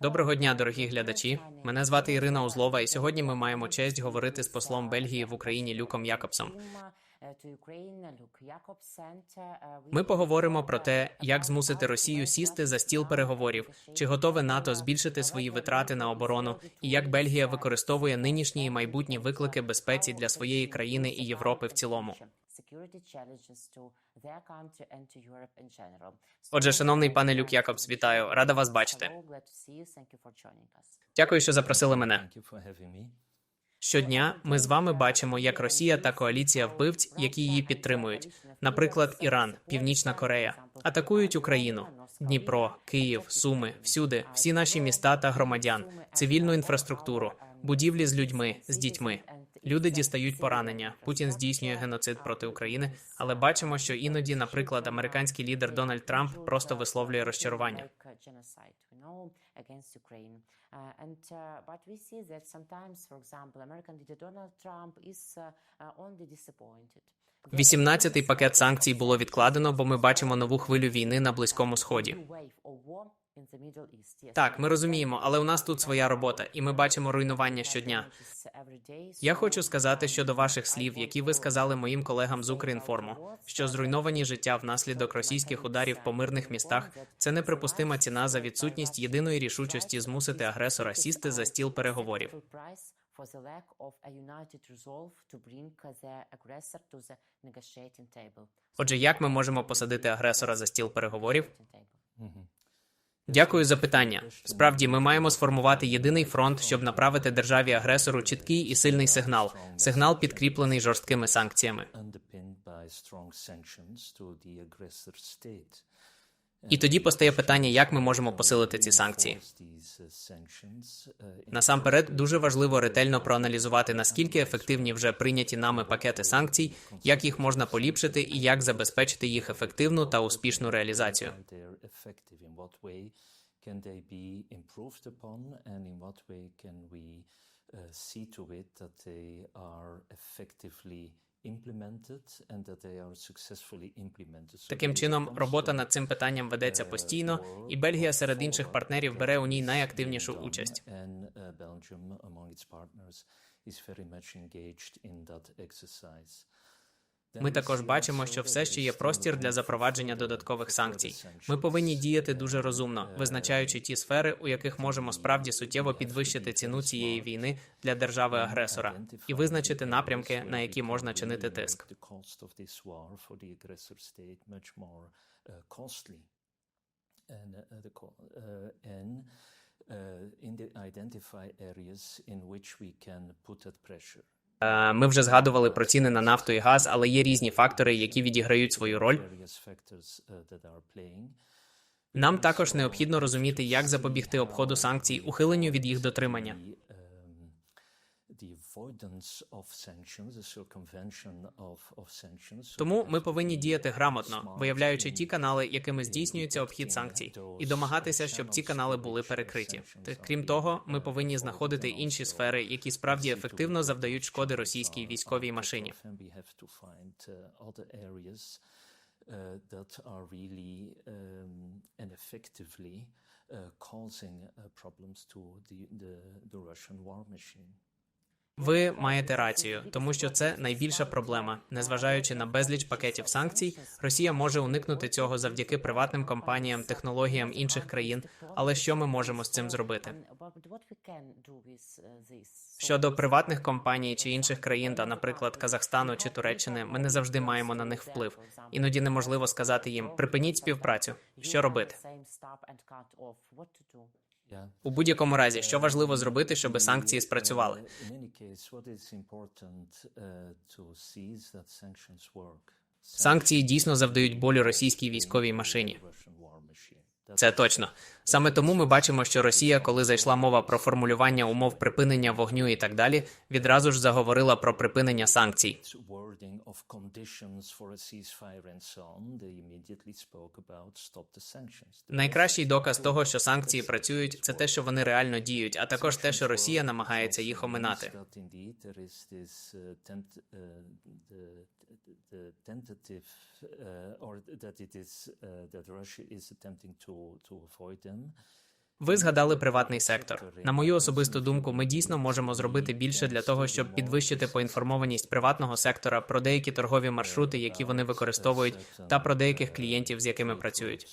Доброго дня, дорогі глядачі. Мене звати Ірина Узлова, і сьогодні ми маємо честь говорити з послом Бельгії в Україні Люком Якобсом. Ми поговоримо про те, як змусити Росію сісти за стіл переговорів, чи готове НАТО збільшити свої витрати на оборону, і як Бельгія використовує нинішні і майбутні виклики безпеці для своєї країни і Європи в цілому. Отже, шановний пане Люк Якобс, вітаю, рада вас бачити. Дякую, що запросили мене. Щодня ми з вами бачимо, як Росія та коаліція вбивць, які її підтримують, наприклад, Іран, Північна Корея, атакують Україну, Дніпро, Київ, Суми, всюди, всі наші міста та громадян, цивільну інфраструктуру, будівлі з людьми, з дітьми. Люди дістають поранення. Путін здійснює геноцид проти України, але бачимо, що іноді, наприклад, американський лідер Дональд Трамп просто висловлює розчарування. 18-й пакет санкцій було відкладено, бо ми бачимо нову хвилю війни на близькому сході. Так, ми розуміємо, але у нас тут своя робота, і ми бачимо руйнування щодня. Я хочу сказати щодо ваших слів, які ви сказали моїм колегам з Укрінформу, що зруйновані життя внаслідок російських ударів по мирних містах це неприпустима ціна за відсутність єдиної рішучості змусити агресора сісти за стіл переговорів. Отже, як ми можемо посадити агресора за стіл переговорів? Дякую за питання. Справді, ми маємо сформувати єдиний фронт, щоб направити державі агресору чіткий і сильний сигнал. Сигнал підкріплений жорсткими санкціями. І тоді постає питання, як ми можемо посилити ці санкції. Насамперед, дуже важливо ретельно проаналізувати, наскільки ефективні вже прийняті нами пакети санкцій, як їх можна поліпшити і як забезпечити їх ефективну та успішну реалізацію. See to it that they are effectively Таким чином, робота над цим питанням ведеться uh, постійно, і Бельгія серед інших партнерів бере у ній найактивнішу участь. Uh, is very much engaged in that exercise. Ми також бачимо, що все ще є простір для запровадження додаткових санкцій. Ми повинні діяти дуже розумно, визначаючи ті сфери, у яких можемо справді суттєво підвищити ціну цієї війни для держави-агресора, і визначити напрямки, на які можна чинити тиск. In the identify areas in which we can put that pressure. Е, Ми вже згадували про ціни на нафту і газ, але є різні фактори, які відіграють свою роль. Нам також необхідно розуміти, як запобігти обходу санкцій, ухиленню від їх дотримання. Тому ми повинні діяти грамотно, виявляючи ті канали, якими здійснюється обхід санкцій, і домагатися, uh, щоб ці канали були uh, перекриті. Та крім того, ми uh, повинні знаходити інші сфери, які справді ефективно завдають шкоди російській військовій машині. uh, uh, that are really um, and effectively uh, causing uh, problems to the, the, the Russian war machine. Ви маєте рацію, тому що це найбільша проблема. Незважаючи на безліч пакетів санкцій, Росія може уникнути цього завдяки приватним компаніям, технологіям інших країн. Але що ми можемо з цим зробити? Щодо приватних компаній чи інших країн, та, наприклад, Казахстану чи Туреччини, ми не завжди маємо на них вплив. Іноді неможливо сказати їм припиніть співпрацю. Що робити? У будь-якому разі, що важливо зробити, щоб санкції спрацювали? Uh. Санкції дійсно завдають болю російській військовій машині. Це точно. Саме тому ми бачимо, що Росія, коли зайшла мова про формулювання умов припинення вогню і так далі, відразу ж заговорила про припинення санкцій. Найкращий доказ того, що санкції працюють, це те, що вони реально діють, а також те, що Росія намагається їх оминати. Uh, uh, tentative, uh, or that it is uh, that Russia is attempting to. Ви згадали приватний сектор. На мою особисту думку, ми дійсно можемо зробити більше для того, щоб підвищити поінформованість приватного сектора про деякі торгові маршрути, які вони використовують, та про деяких клієнтів, з якими працюють.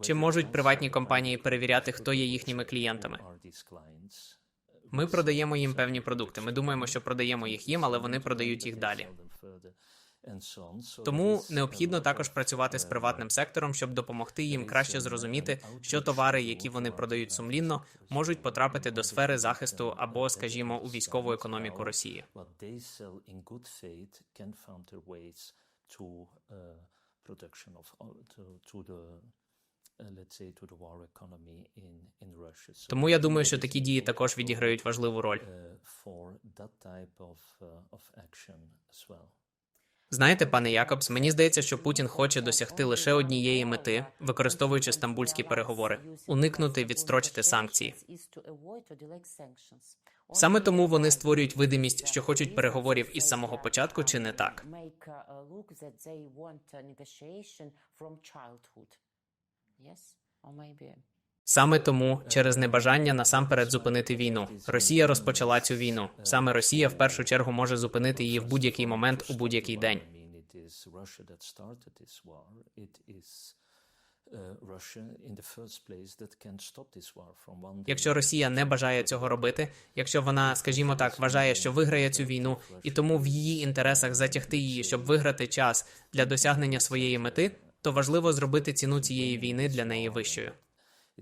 Чи можуть приватні компанії перевіряти, хто є їхніми клієнтами? Ми продаємо їм певні продукти. Ми думаємо, що продаємо їх їм, але вони продають їх далі. Тому необхідно також працювати з приватним сектором, щоб допомогти їм краще зрозуміти, що товари, які вони продають сумлінно, можуть потрапити до сфери захисту або, скажімо, у військову економіку Росії. Тому я думаю, що такі дії також відіграють важливу роль. Знаєте, пане Якобс, мені здається, що Путін хоче досягти лише однієї мети, використовуючи стамбульські переговори уникнути відстрочити санкції. Саме тому вони створюють видимість, що хочуть переговорів із самого початку, чи не так. Саме тому, через небажання насамперед зупинити війну, Росія розпочала цю війну. Саме Росія в першу чергу може зупинити її в будь-який момент у будь-який день. Якщо Росія не бажає цього робити, якщо вона, скажімо так, вважає, що виграє цю війну, і тому в її інтересах затягти її, щоб виграти час для досягнення своєї мети, то важливо зробити ціну цієї війни для неї вищою.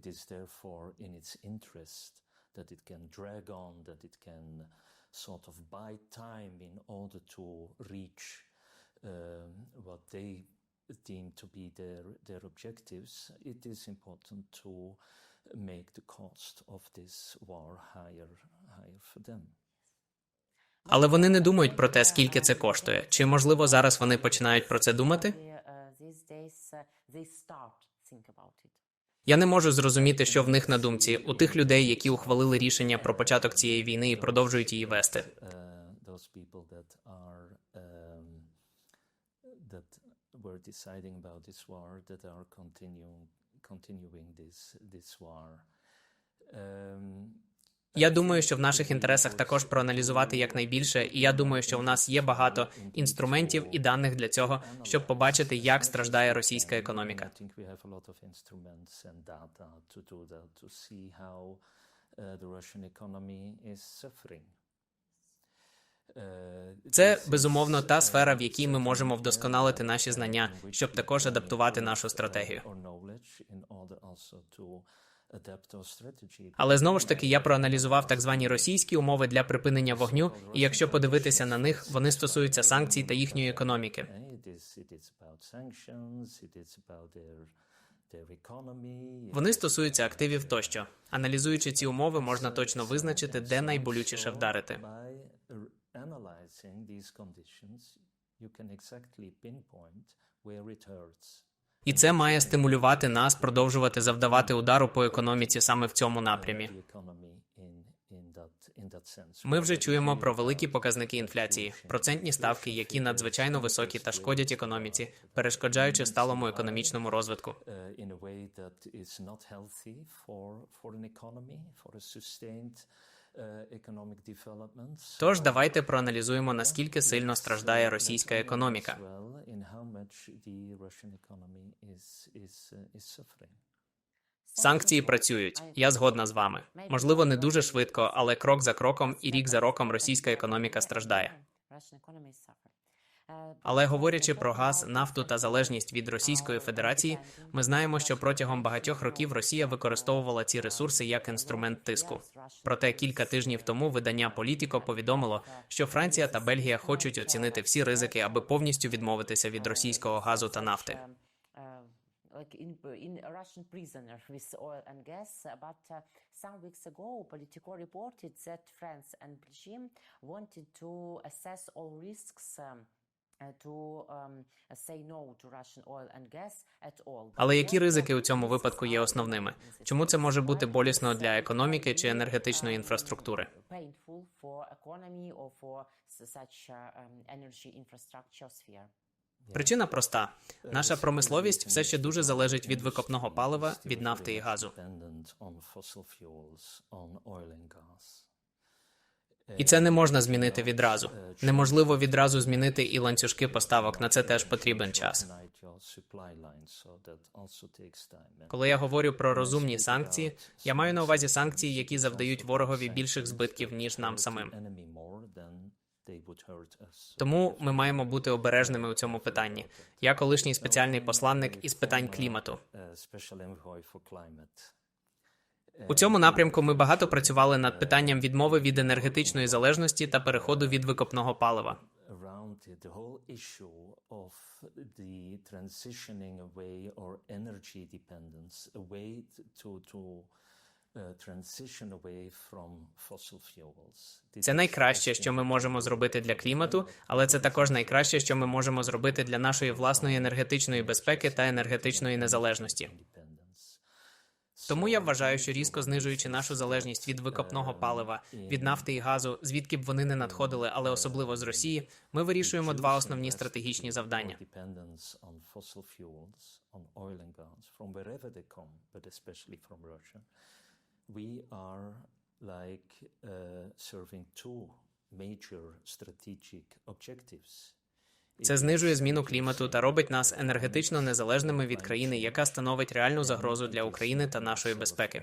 It is therefore in its interest that it can drag on, that it can sort of buy time in order to reach uh, what they deem to be their, their objectives. It is important to make the cost of this war higher, higher for them. Але вони не думають про те, скільки це коштує. Чи можливо зараз вони починають про це думати? Я не можу зрозуміти, що в них на думці у тих людей, які ухвалили рішення про початок цієї війни і продовжують її вести. Я думаю, що в наших інтересах також проаналізувати якнайбільше, і я думаю, що у нас є багато інструментів і даних для цього, щоб побачити, як страждає російська економіка. Це безумовно та сфера, в якій ми можемо вдосконалити наші знання, щоб також адаптувати нашу стратегію. Але знову ж таки я проаналізував так звані російські умови для припинення вогню, і якщо подивитися на них, вони стосуються санкцій та їхньої економіки. Вони стосуються активів тощо. Аналізуючи ці умови, можна точно визначити, де найболючіше вдарити. І це має стимулювати нас продовжувати завдавати удару по економіці саме в цьому напрямі. Ми вже чуємо про великі показники інфляції, процентні ставки, які надзвичайно високі та шкодять економіці, перешкоджаючи сталому економічному розвитку. Тож давайте проаналізуємо наскільки сильно страждає російська економіка. Санкції працюють. Я згодна з вами. Можливо, не дуже швидко, але крок за кроком і рік за роком російська економіка страждає. Але говорячи про газ, нафту та залежність від Російської Федерації, ми знаємо, що протягом багатьох років Росія використовувала ці ресурси як інструмент тиску. Проте кілька тижнів тому видання Політіко повідомило, що Франція та Бельгія хочуть оцінити всі ризики, аби повністю відмовитися від російського газу та нафти. like in in Russian prisoner with oil and gas. Але які ризики у цьому випадку є основними? Чому це може бути болісно для економіки чи енергетичної інфраструктури? Причина проста: наша промисловість все ще дуже залежить від викопного палива, від нафти і газу. Dependent on fossil fuels, on oil and gas. І це не можна змінити відразу. Неможливо відразу змінити і ланцюжки поставок. На це теж потрібен час. Коли я говорю про розумні санкції, я маю на увазі санкції, які завдають ворогові більших збитків ніж нам самим. Тому ми маємо бути обережними у цьому питанні. Я колишній спеціальний посланник із питань клімату. Uh, special envoy for climate. У цьому напрямку ми багато працювали над питанням відмови від енергетичної залежності та переходу від викопного палива. uh, Це найкраще, що ми можемо зробити для клімату, але це також найкраще, що ми можемо зробити для нашої власної енергетичної безпеки та енергетичної незалежності. Тому я вважаю, що різко знижуючи нашу залежність від викопного палива, від нафти і газу, звідки б вони не надходили, але особливо з Росії, ми вирішуємо два основні стратегічні завдання. We are like uh, serving two major strategic objectives. Це знижує зміну клімату та робить нас енергетично незалежними від країни, яка становить реальну загрозу для України та нашої безпеки.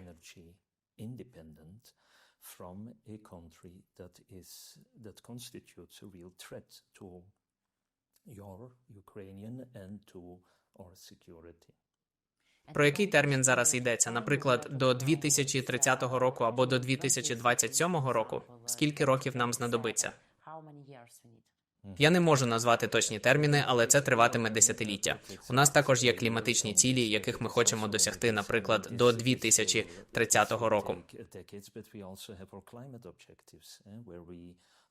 Про який термін зараз йдеться? Наприклад, до 2030 року або до 2027 року? Скільки років нам знадобиться? Я не можу назвати точні терміни, але це триватиме десятиліття. У нас також є кліматичні цілі, яких ми хочемо досягти, наприклад, до 2030 року.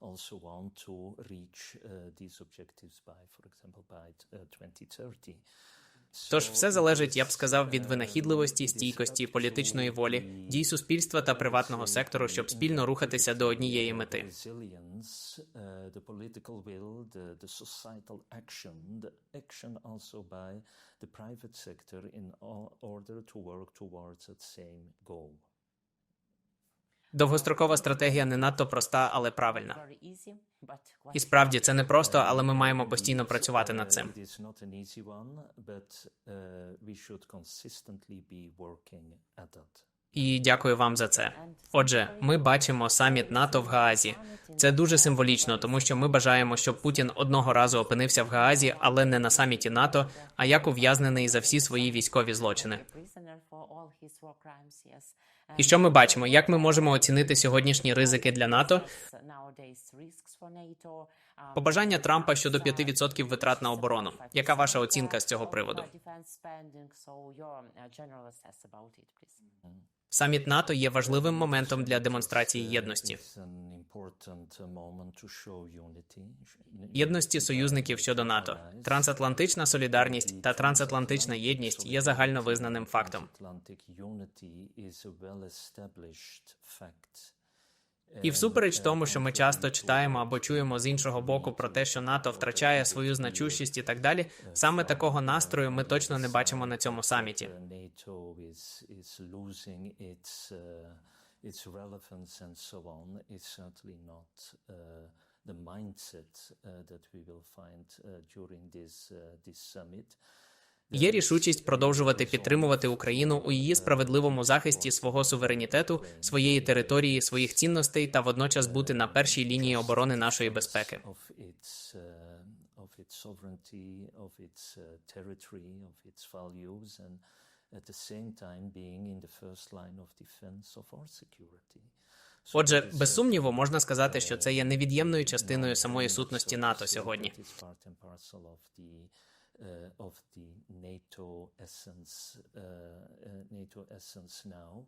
Also eh, want to reach uh, these objectives by, for example, by uh, 2030. Тож все залежить, я б сказав, від винахідливості, стійкості, політичної волі, дій суспільства та приватного сектору, щоб спільно рухатися до однієї мети. Uh, the private sector in order to work towards that same goal. Довгострокова стратегія не надто проста, але правильна. І справді це не просто, але ми маємо постійно працювати над цим. Uh. І дякую вам за це. Отже, ми бачимо саміт НАТО в Гаазі. Це дуже символічно, тому що ми бажаємо, щоб Путін одного разу опинився в Гаазі, але не на саміті НАТО, а як ув'язнений за всі свої військові злочини. І що ми бачимо? Як ми можемо оцінити сьогоднішні ризики для НАТО? Побажання Трампа щодо 5% витрат на оборону. Яка ваша оцінка з цього приводу? Саміт НАТО є важливим моментом для демонстрації єдності. Єдності союзників щодо НАТО. Трансатлантична солідарність та трансатлантична єдність є загальновизнаним фактом. І всупереч тому, що ми часто читаємо або чуємо з іншого боку про те, що НАТО втрачає свою значущість і так далі, саме такого настрою ми точно не бачимо на цьому саміті. Is is its relevance and so on. It's certainly not uh, the mindset uh, that we will find uh, during this uh, this summit. Є рішучість продовжувати підтримувати Україну у її справедливому захисті свого суверенітету, своєї території, своїх цінностей та водночас бути на першій лінії оборони нашої безпеки. security. So Отже, без сумніву можна сказати, що це є невід'ємною частиною самої сутності НАТО сьогодні. Uh, of the NATO essence, uh, uh, NATO essence now.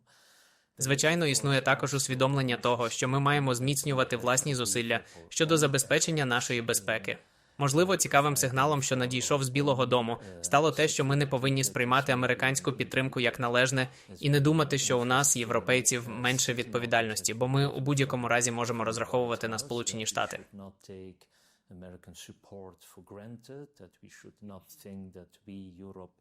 Звичайно, існує також усвідомлення того, що ми маємо зміцнювати власні зусилля щодо забезпечення нашої безпеки. Можливо, цікавим сигналом, що надійшов з Білого Дому, стало те, що ми не повинні сприймати американську підтримку як належне і не думати, що у нас, європейців, менше відповідальності, бо ми у будь-якому разі можемо розраховувати на Сполучені Штати. American support for granted, that we should not think that we Europe,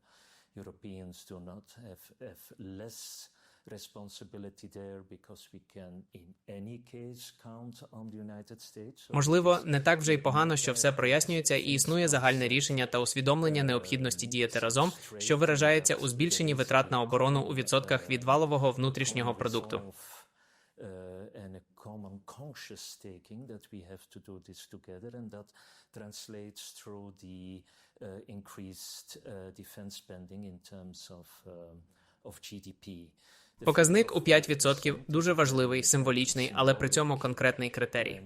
Europeans do not have, have less responsibility there because we can in any case count on the United States. Можливо, не так вже й погано, що все прояснюється, і існує загальне рішення та усвідомлення необхідності діяти разом, що виражається у збільшенні витрат на оборону у відсотках від валового внутрішнього продукту. Uh, and a common conscious taking that we have to do this together, and that translates through the uh, increased uh, defense spending in terms of um, Показник у 5% дуже важливий, символічний, але при цьому конкретний критерій.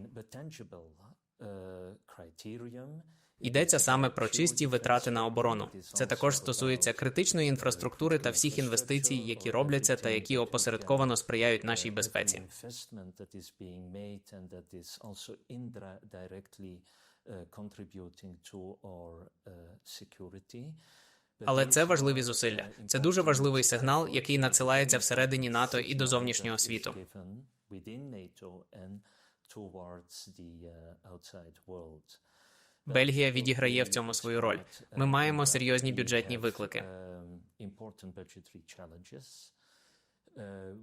Йдеться саме про чисті витрати на оборону. Це також стосується критичної інфраструктури та всіх інвестицій, які робляться та які опосередковано сприяють нашій безпеці. our uh, security. But Але це важливі зусилля. Це дуже важливий сигнал, який надсилається всередині НАТО і до зовнішнього світу. towards the uh, outside world. Бельгія відіграє в цьому свою роль. Ми маємо серйозні бюджетні виклики.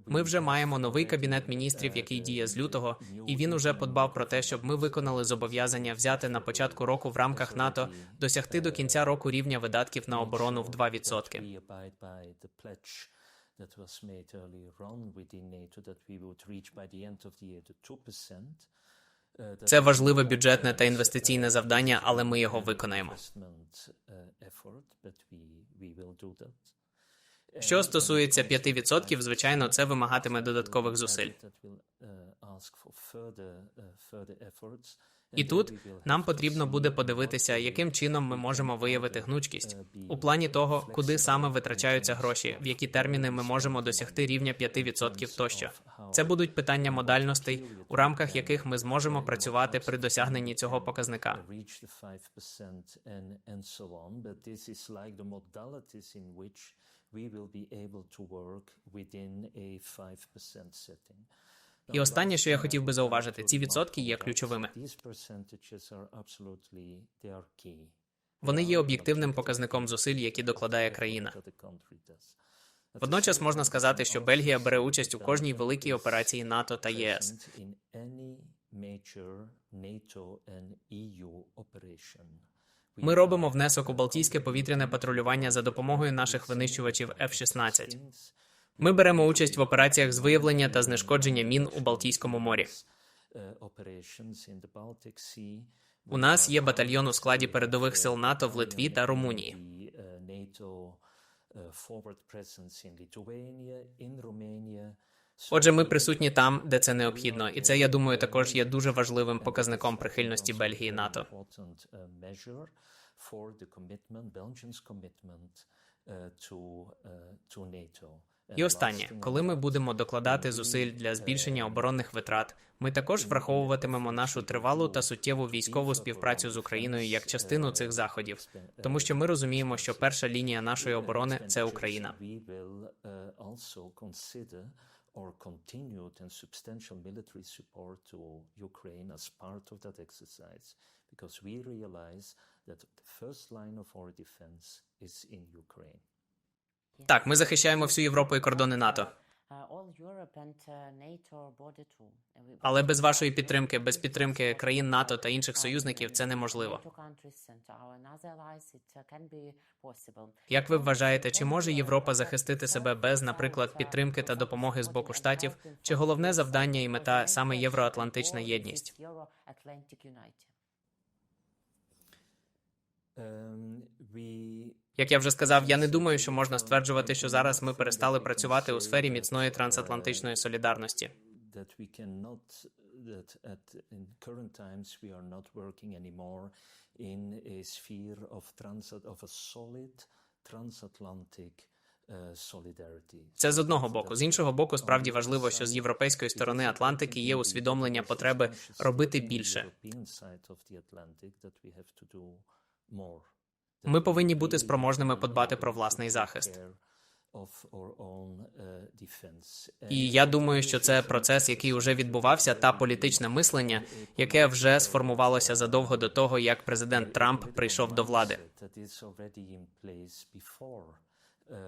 Ми вже маємо новий кабінет міністрів, який діє з лютого, і він уже подбав про те, щоб ми виконали зобов'язання взяти на початку року в рамках НАТО досягти до кінця року рівня видатків на оборону в 2%. That was made earlier on within NATO that we would reach by the end of the year the 2%. Uh, that Це важливе бюджетне та інвестиційне завдання, але ми його виконаємо. Що стосується 5%, звичайно, це вимагатиме додаткових зусиль. І тут нам потрібно буде подивитися, яким чином ми можемо виявити гнучкість у плані того, куди саме витрачаються гроші, в які терміни ми можемо досягти рівня 5% тощо. Це будуть питання модальностей, у рамках яких ми зможемо працювати при досягненні цього показника. reach the 5% and, and so on, but this is like the modalities in which we will be able to work within a 5% setting. І останнє, що я хотів би зауважити, ці відсотки є ключовими. Вони є об'єктивним показником зусиль, які докладає країна. Водночас можна сказати, що Бельгія бере участь у кожній великій операції НАТО та ЄС. Ми робимо внесок у Балтійське повітряне патрулювання за допомогою наших винищувачів F-16. things Ми беремо участь в операціях з виявлення та знешкодження мін у Балтійському морі. У нас є батальйон у складі передових сил НАТО в Литві та Румунії. Отже, ми присутні там, де це необхідно, і це я думаю також є дуже важливим показником прихильності Бельгії НАТО. NATO. І останнє, коли ми будемо докладати зусиль для збільшення оборонних витрат, ми також враховуватимемо нашу тривалу та суттєву військову співпрацю з Україною як частину цих заходів, тому що ми розуміємо, що перша лінія нашої оборони це Україна. Uh, consider continued and substantial military support to Ukraine as part of that exercise because we realize that the first line of our defense is in Ukraine. Так, ми захищаємо всю Європу і кордони НАТО. Uh, uh. And we- Але без вашої підтримки, без підтримки країн НАТО та інших союзників, це неможливо. Uh. Як ви вважаєте, чи може Європа захистити себе без, наприклад, підтримки та допомоги з боку штатів? Чи головне завдання і мета саме євроатлантична єдність? Euro-Atlantic unity. Um, we Як я вже сказав, я не думаю, що можна стверджувати, що зараз ми перестали працювати у сфері міцної трансатлантичної солідарності. uh. Це з одного боку. З іншого боку, справді важливо, що з європейської сторони Атлантики є усвідомлення потреби робити більше. Ми повинні бути спроможними подбати про власний захист. Uh. І я думаю, що це процес, який вже відбувався, та політичне мислення, яке вже сформувалося задовго до того, як президент Трамп прийшов до влади. Um,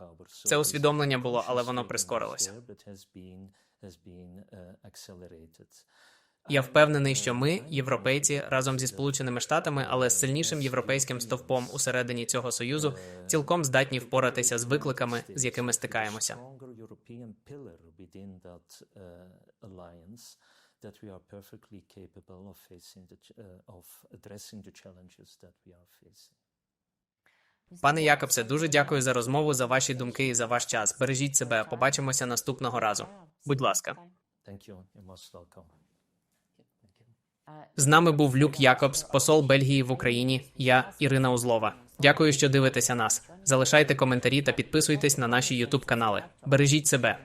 uh, Це усвідомлення було, але воно прискорилося. Я впевнений, що ми, європейці, разом зі Сполученими Штатами, але з сильнішим європейським стовпом усередині цього союзу, цілком здатні впоратися з викликами, з якими стикаємося. That we are perfectly capable of facing the of addressing the challenges that we are facing. Пане Якобсе, дуже дякую за розмову, за ваші думки і за ваш час. Бережіть себе. Побачимося наступного разу. Будь ласка. Thank you. You're most welcome. З нами був Люк Якобс, посол Бельгії в Україні. Я Ірина Узлова. Дякую, що дивитеся нас. Залишайте коментарі та підписуйтесь на наші Ютуб канали. Бережіть себе.